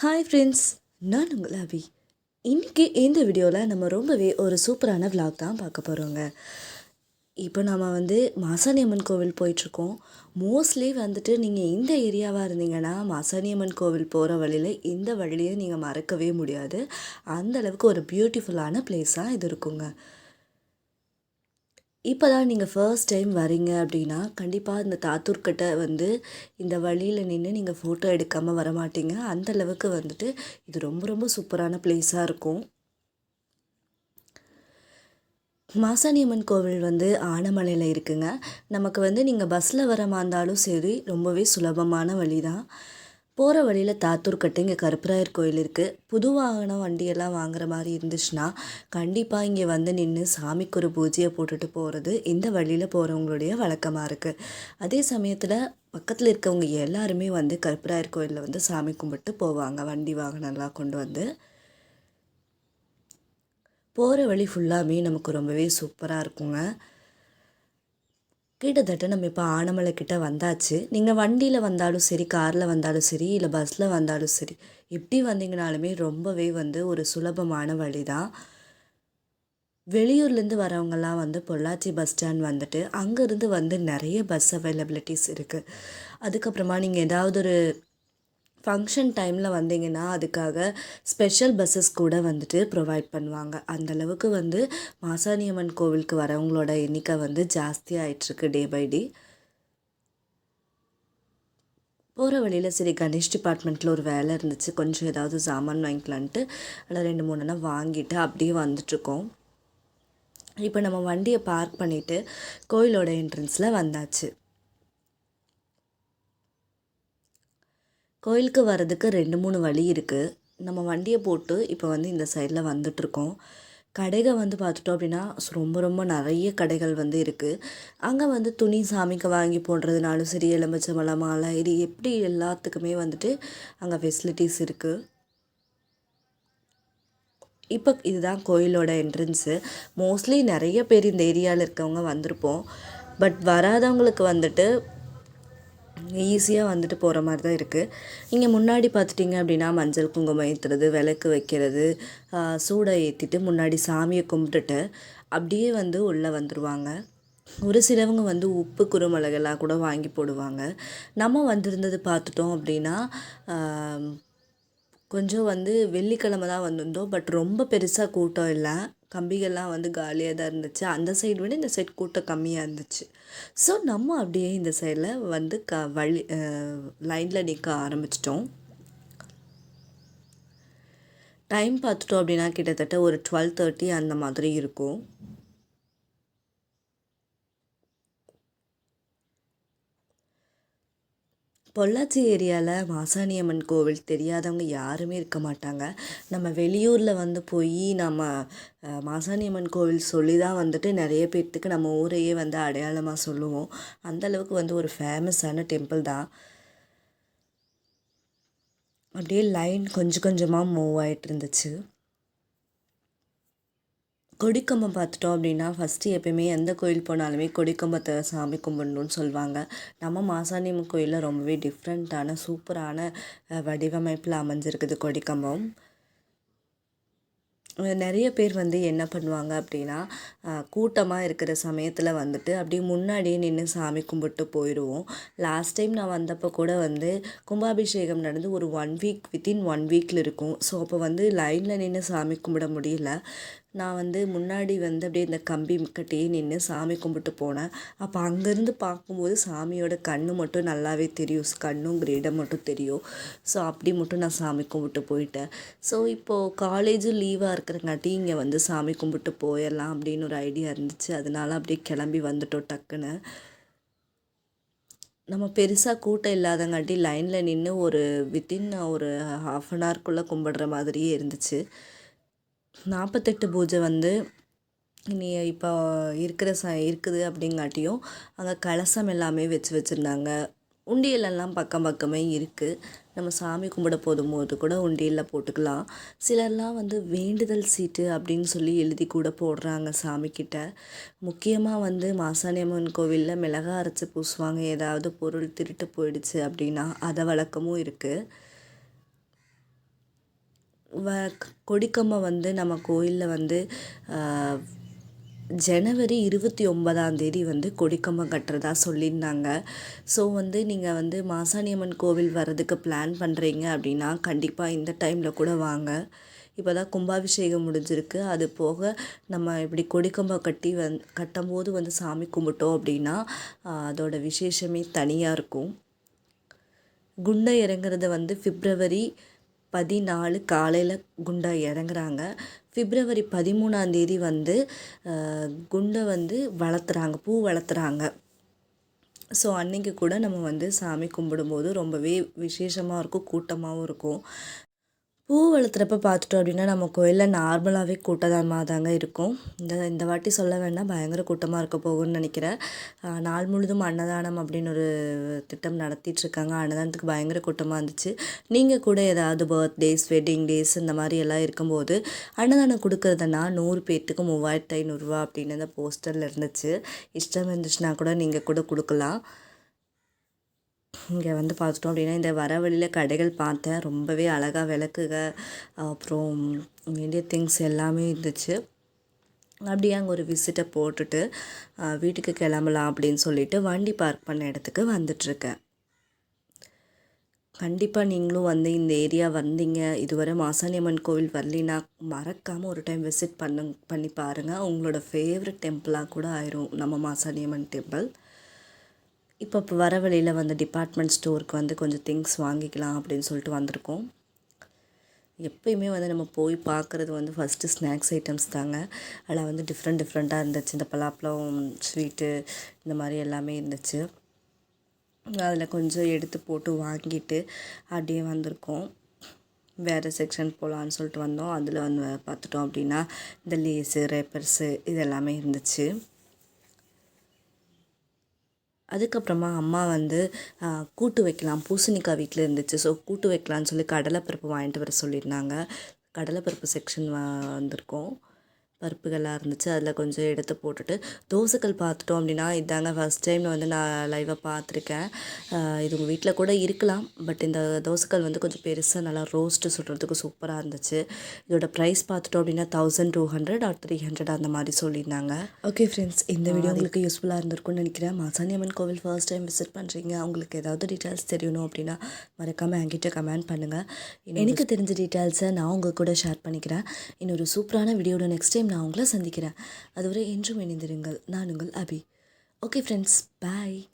Hi friends நான் உங்கள் அபி. இன்றைக்கி இந்த வீடியோவில் நம்ம ரொம்பவே ஒரு சூப்பரான vlog தான் பார்க்க போகிறோங்க இப்போ நம்ம வந்து மாசாணியம்மன் கோவில் போயிட்டுருக்கோம். மோஸ்ட்லி வந்துட்டு நீங்கள் இந்த ஏரியாவாக இருந்தீங்கன்னா மாசாணியம்மன் கோவில் போகிற வழியில் இந்த வழியை நீங்கள் மறக்கவே முடியாது. அந்த அளவுக்கு ஒரு பியூட்டிஃபுல்லான பிளேஸாக இது இருக்குங்க. இப்போ தான் நீங்கள் ஃபர்ஸ்ட் டைம் வரீங்க அப்படின்னா கண்டிப்பாக இந்த தாத்தூர்கிட்ட வந்து இந்த வழியில் நின்று நீங்கள் ஃபோட்டோ எடுக்காமல் வர அந்தளவுக்கு அந்த அளவுக்கு வந்துட்டு இது ரொம்ப ரொம்ப சூப்பரான பிளேஸாக இருக்கும். மாசாணியம்மன் கோவில் வந்து ஆனமலையில் இருக்குங்க. நமக்கு வந்து நீங்கள் பஸ்ஸில் வர இருந்தாலும் சரி ரொம்பவே சுலபமான வழி தான் போகிற வழியில் தாத்தூர்கட்டு இங்கே கருப்பராயர் கோயில் இருக்குது புது வாகனம் வண்டியெல்லாம் வாங்குற மாதிரி இருந்துச்சுன்னா கண்டிப்பாக இங்கே வந்து நின்று சாமிக்கு ஒரு பூஜையை போட்டுட்டு போகிறது இந்த வழியில் போகிறவங்களுடைய வழக்கமாக இருக்குது அதே சமயத்தில் பக்கத்தில் இருக்கவங்க எல்லாருமே வந்து கருப்பராயர் கோயிலில் வந்து சாமி கும்பிட்டு போவாங்க வண்டி வாகனம்லாம் கொண்டு வந்து. போகிற வழி ஃபுல்லாமே நமக்கு ரொம்பவே சூப்பராக இருக்குங்க. கிட்டத்தட்ட நம்ம இப்போ ஆனமலை கிட்ட வந்தாச்சு. நீங்கள் வண்டியில் வந்தாலும் சரி காரில் வந்தாலும் சரி இல்லை பஸ்ஸில் வந்தாலும் சரி எப்படி வந்தீங்கனாலுமே ரொம்பவே வந்து ஒரு சுலபமான வழி தான் வெளியூர்லேருந்து வரவங்கெல்லாம் வந்து பொள்ளாச்சி பஸ் ஸ்டாண்ட் வந்துட்டு அங்கேருந்து வந்து நிறைய பஸ் அவைலபிலிட்டிஸ் இருக்குது அதுக்கப்புறமா நீங்கள் ஏதாவது ஒரு ஃபங்க்ஷன் டைமில் வந்தீங்கன்னா அதுக்காக ஸ்பெஷல் பஸ்ஸஸ் கூட வந்துட்டு ப்ரொவைட் பண்ணுவாங்க. அந்த அளவுக்கு வந்து மாசாணியம்மன் கோவிலுக்கு வரவங்களோட எண்ணிக்கை வந்து ஜாஸ்தி ஆகிட்டுருக்கு டே பை டே போகிற வழியில் சரி கணேஷ் டிபார்ட்மெண்ட்டில் ஒரு வேலை இருந்துச்சு. கொஞ்சம் ஏதாவது சாமான் வாங்கிக்கலான்ட்டு அதில் ரெண்டு மூணுனா வாங்கிட்டு அப்படியே வந்துட்ருக்கோம் இப்போ நம்ம வண்டியை பார்க் பண்ணிவிட்டு கோயிலோட என்ட்ரன்ஸில் வந்தாச்சு. கோயிலுக்கு வர்றதுக்கு ரெண்டு மூணு வழி இருக்குது நம்ம வண்டியை போட்டு இப்போ வந்து இந்த சைடில் வந்துட்ருக்கோம் கடைகள் வந்து பார்த்துட்டோம் அப்படின்னா ரொம்ப ரொம்ப நிறைய கடைகள் வந்து இருக்குது அங்கே வந்து துணி சாமிக்கு வாங்கி போடுறதுனாலும் சரி எலுமிச்சம்பழம் மாலை இது எப்படி எல்லாத்துக்குமே வந்துட்டு அங்கே ஃபெசிலிட்டிஸ் இருக்குது இப்போ இதுதான் கோயிலோட என்ட்ரன்ஸு மோஸ்ட்லி நிறைய பேர் இந்த ஏரியாவில் இருக்கவங்க வந்திருப்போம். பட் வராதவங்களுக்கு வந்துட்டு ஈஸியாக வந்துட்டு போகிற மாதிரி தான் இருக்குது இங்கே முன்னாடி பார்த்துட்டிங்க அப்படின்னா மஞ்சள் குங்குமம் ஏற்றுறது விளக்கு வைக்கிறது சூடை ஏற்றிட்டு முன்னாடி சாமியை கும்பிட்டுட்டு அப்படியே வந்து உள்ளே வந்துடுவாங்க ஒரு சிலவங்க வந்து உப்பு குருமிளகெல்லாம் கூட வாங்கி போடுவாங்க. நம்ம வந்திருந்தது பார்த்துட்டோம் அப்படின்னா கொஞ்சம் வந்து வெள்ளிக்கிழமை தான் வந்திருந்தோம். பட் ரொம்ப பெருசாக கூட்டம் இல்லை. கம்பிகள்லாம் வந்து காலியாக தான் இருந்துச்சு. அந்த சைடு விட இந்த சைடு கூட்டம் கம்மியாக இருந்துச்சு. ஸோ நம்ம அப்படியே இந்த சைடில் வந்து க வழி லைனில் நிற்க ஆரம்பிச்சிட்டோம். டைம் பார்த்துட்டோம் அப்படின்னா கிட்டத்தட்ட ஒரு டுவெல் தேர்ட்டி அந்த மாதிரி இருக்கும். பொள்ளாச்சி ஏரியாவில் மாசாணியம்மன் கோவில் தெரியாதவங்க யாருமே இருக்க மாட்டாங்க. நம்ம வெளியூரில் வந்து போய் நம்ம மாசாணியம்மன் கோவில் சொல்லி தான் வந்துட்டு நிறைய பேர்த்துக்கு நம்ம ஊரையே வந்து அடையாளமாக சொல்லுவோம். அந்தளவுக்கு வந்து ஒரு ஃபேமஸான டெம்பிள் தான். அப்படியே லைன் கொஞ்சம் கொஞ்சமாக மூவ் ஆகிட்டு இருந்துச்சு. கொடிக்கம்பம் பார்த்துட்டோம் அப்படின்னா ஃபஸ்ட்டு எப்பயுமே எந்த கோயில் போனாலுமே கொடிக்கம்பத்தை சாமி கும்பிடணுன்னு சொல்லுவாங்க நம்ம மாசாணியம்மன் கோயிலில் ரொம்பவே டிஃப்ரெண்ட்டான சூப்பரான வடிவமைப்பில் அமைஞ்சிருக்குது கொடிக்கம்பம். நிறைய பேர் வந்து என்ன பண்ணுவாங்க அப்படின்னா கூட்டமாக இருக்கிற சமயத்தில் வந்துட்டு அப்படியே முன்னாடியே நின்று சாமி கும்பிட்டு போயிடுவோம் லாஸ்ட் டைம் நான் வந்தப்போ கூட வந்து கும்பாபிஷேகம் நடந்து ஒரு ஒன் வீக் வித்தின் ஒன் வீக்கில் இருக்கும். ஸோ அப்போ வந்து லைனில் நின்று சாமி கும்பிட முடியல. நான் வந்து முன்னாடி வந்து அப்படியே இந்த கம்பி கட்டியே நின்று சாமி கும்பிட்டு போனேன். அப்போ அங்கேருந்து பார்க்கும்போது சாமியோட கண்ணு மட்டும் நல்லாவே தெரியும். கண்ணும் கிரீடம் மட்டும் தெரியும். ஸோ அப்படி மட்டும் நான் சாமி கும்பிட்டு போயிட்டேன். ஸோ இப்போது காலேஜும் லீவாக இருக்கிறங்காட்டி இங்கே வந்து சாமி கும்பிட்டு போயிடலாம் அப்படின்னு ஒரு ஐடியா இருந்துச்சு. அதனால அப்படியே கிளம்பி வந்துட்டோம் டக்குன்னு. நம்ம பெருசாக கூட்டம் இல்லாதங்காட்டி லைனில் நின்று ஒரு வித்தின் ஒரு ஹாஃப் அன் ஹவர்க்குள்ளே கும்பிடுற மாதிரியே இருந்துச்சு. நாற்பத்தெட்டு பூஜை வந்து நீ இப்போ இருக்கிற ச இருக்குது அப்படிங்காட்டியும் அங்கே கலசம் எல்லாமே வச்சு வச்சுருந்தாங்க. உண்டியலெல்லாம் பக்கம் பக்கமே இருக்குது நம்ம சாமி கும்பிட போதும்போது கூட உண்டியலில் போட்டுக்கலாம். சிலர்லாம் வந்து வேண்டுதல் சீட்டு அப்படின்னு சொல்லி எழுதி கூட போடுறாங்க சாமிக்கிட்ட முக்கியமாக வந்து மாசாணியம்மன் கோவிலில் மிளகா அரைச்சி பூசுவாங்க. ஏதாவது பொருள் திருட்டு போயிடுச்சு அப்படின்னா அதை வழக்கமும் இருக்குது வ கொடிக்கம்பம் வந்து நம்ம கோயிலில் வந்து ஜனவரி இருபத்தி ஒன்பதாம் தேதி வந்து கொடிக்கம்பம் கட்டுறதா சொல்லியிருந்தாங்க. ஸோ வந்து நீங்கள் வந்து மாசாணியம்மன் கோவில் வர்றதுக்கு பிளான் பண்ணுறீங்க அப்படின்னா கண்டிப்பாக இந்த டைமில் கூட வாங்க. இப்போ தான் கும்பாபிஷேகம் முடிஞ்சிருக்கு. அது போக நம்ம இப்படி கொடிக்கம்பம் கட்டி வந் கட்டும்போது வந்து சாமி கும்பிட்டோம் அப்படின்னா அதோடய அதோட விசேஷமே தனியாக இருக்கும். குண்டை இறங்குறது வந்து பிப்ரவரி பதினாலு காலையில் குண்டாக இறங்குறாங்க. பிப்ரவரி பதிமூணாம் தேதி வந்து குண்டை வந்து வளர்த்துறாங்க பூ வளர்த்துறாங்க. ஸோ அன்னைக்கு கூட நம்ம வந்து சாமி கும்பிடும்போது ரொம்பவே விசேஷமாக இருக்கும் கூட்டமாகவும் இருக்கும். பூ வளர்த்துறப்ப பார்த்துட்டோம் அப்படின்னா நம்ம கோயிலில் நார்மலாகவே கூட்டமாக தாங்க இருக்கும். இந்த இந்த வாட்டி சொல்ல வேண்டாம் பயங்கர கூட்டமாக இருக்க போகும்னு நினைக்கிறேன். நாள் முழுதும் அன்னதானம் அப்படின்னு ஒரு திட்டம் நடத்திட்டுருக்காங்க. அன்னதானத்துக்கு பயங்கர கூட்டமாக இருந்துச்சு. நீங்கள் கூட ஏதாவது பர்த்டேஸ் வெட்டிங் டேஸ் இந்த மாதிரி எல்லாம் இருக்கும்போது அன்னதானம் கொடுக்குறதுனா நூறு பேர்த்துக்கு மூவாயிரத்து ஐநூறுரூவா அப்படின்னு அந்த போஸ்டரில் இருந்துச்சு. இஷ்டம் இருந்துச்சுன்னா கூட நீங்கள் கூட கொடுக்கலாம். இங்கே வந்து பார்த்துட்டோம் அப்படின்னா இந்த வர வழியில் கடைகள் பார்த்தேன். ரொம்பவே அழகாக விளக்குக. அப்புறம் வேண்டிய திங்ஸ் எல்லாமே இருந்துச்சு. அப்படியே அங்கே ஒரு விசிட்டை போட்டுட்டு வீட்டுக்கு கிளம்பலாம் அப்படின்னு சொல்லிட்டு வண்டி பார்க் பண்ண இடத்துக்கு வந்துட்டுருக்கேன். கண்டிப்பாக நீங்களும் வந்து இந்த ஏரியா வந்தீங்க. இதுவரை மாசாணியம்மன் கோவில் வரலினா மறக்காமல் ஒரு டைம் விசிட் பண்ணு பண்ணி பாருங்கள் உங்களோட ஃபேவரட் டெம்பிளாக கூட ஆயிரும் நம்ம மாசாணியம்மன் டெம்பிள் இப்போ இப்போ வர வழியில் வந்து டிபார்ட்மெண்ட் ஸ்டோருக்கு வந்து கொஞ்சம் திங்ஸ் வாங்கிக்கலாம் அப்படின்னு சொல்லிட்டு வந்திருக்கோம். எப்பயுமே வந்து நம்ம போய் பார்க்குறது வந்து ஃபஸ்ட்டு ஸ்நாக்ஸ் ஐட்டம்ஸ் தாங்க. அதில் வந்து டிஃப்ரெண்ட் டிஃப்ரெண்ட்டாக இருந்துச்சு. இந்த பலாப்பழம் ஸ்வீட்டு இந்த மாதிரி எல்லாமே இருந்துச்சு. அதில் கொஞ்சம் எடுத்து போட்டு வாங்கிட்டு அப்படியே வந்திருக்கோம். வேறு செக்ஷன் போகலான்னு சொல்லிட்டு வந்தோம். அதில் வந்து பார்த்துட்டோம் அப்படின்னா இந்த லேஸு ரேப்பர்ஸு இது எல்லாமே இருந்துச்சு. அதுக்கப்புறமா அம்மா வந்து கூட்டு வைக்கலாம். பூசணிக்காய் வீட்டில் இருந்துச்சு. ஸோ கூட்டு வைக்கலான்னு சொல்லி கடலைப்பருப்பு வாங்கிட்டு வர சொல்லியிருந்தாங்க. கடலைப்பருப்பு செக்ஷன் வந்திருக்கோம். பருப்புகள்லாம் இருந்துச்சு. அதில் கொஞ்சம் எடுத்து போட்டுட்டு தோசைக்கல் பார்த்துட்டோம் அப்படின்னா இதாங்க ஃபஸ்ட் டைம் வந்து நான் லைவாக பார்த்துருக்கேன். இது உங்கள் வீட்டில் கூட இருக்கலாம். பட் இந்த தோசைக்கல் வந்து கொஞ்சம் பெருசாக நல்லா ரோஸ்ட்டு சுடுறதுக்கு சூப்பராக இருந்துச்சு. இதோட ப்ரைஸ் பார்த்துட்டோம் அப்படின்னா thousand two hundred or three hundred அந்த மாதிரி சொல்லியிருந்தாங்க. ஓகே ஃப்ரெண்ட்ஸ் இந்த வீடியோ உங்களுக்கு யூஸ்ஃபுல்லாக இருந்திருக்கும்னு நினைக்கிறேன். மாசாணியம்மன் கோவில் ஃபர்ஸ்ட் டைம் விசிட் பண்ணுறீங்க உங்களுக்கு ஏதாவது டீட்டெயில்ஸ் தெரியணும் அப்படின்னா மறக்காமல் என்கிட்ட கமெண்ட் பண்ணுங்கள் எனக்கு தெரிஞ்ச டீட்டெயில்ஸை நான் உங்கள் கூட ஷேர் பண்ணிக்கிறேன். இன்னொரு சூப்பரான வீடியோட நெக்ஸ்ட் டைம் நான் உங்களை சந்திக்கிறேன். அதுவரை என்றும் இணைந்திருங்கள். நான் உங்கள் அபி. Okay friends bye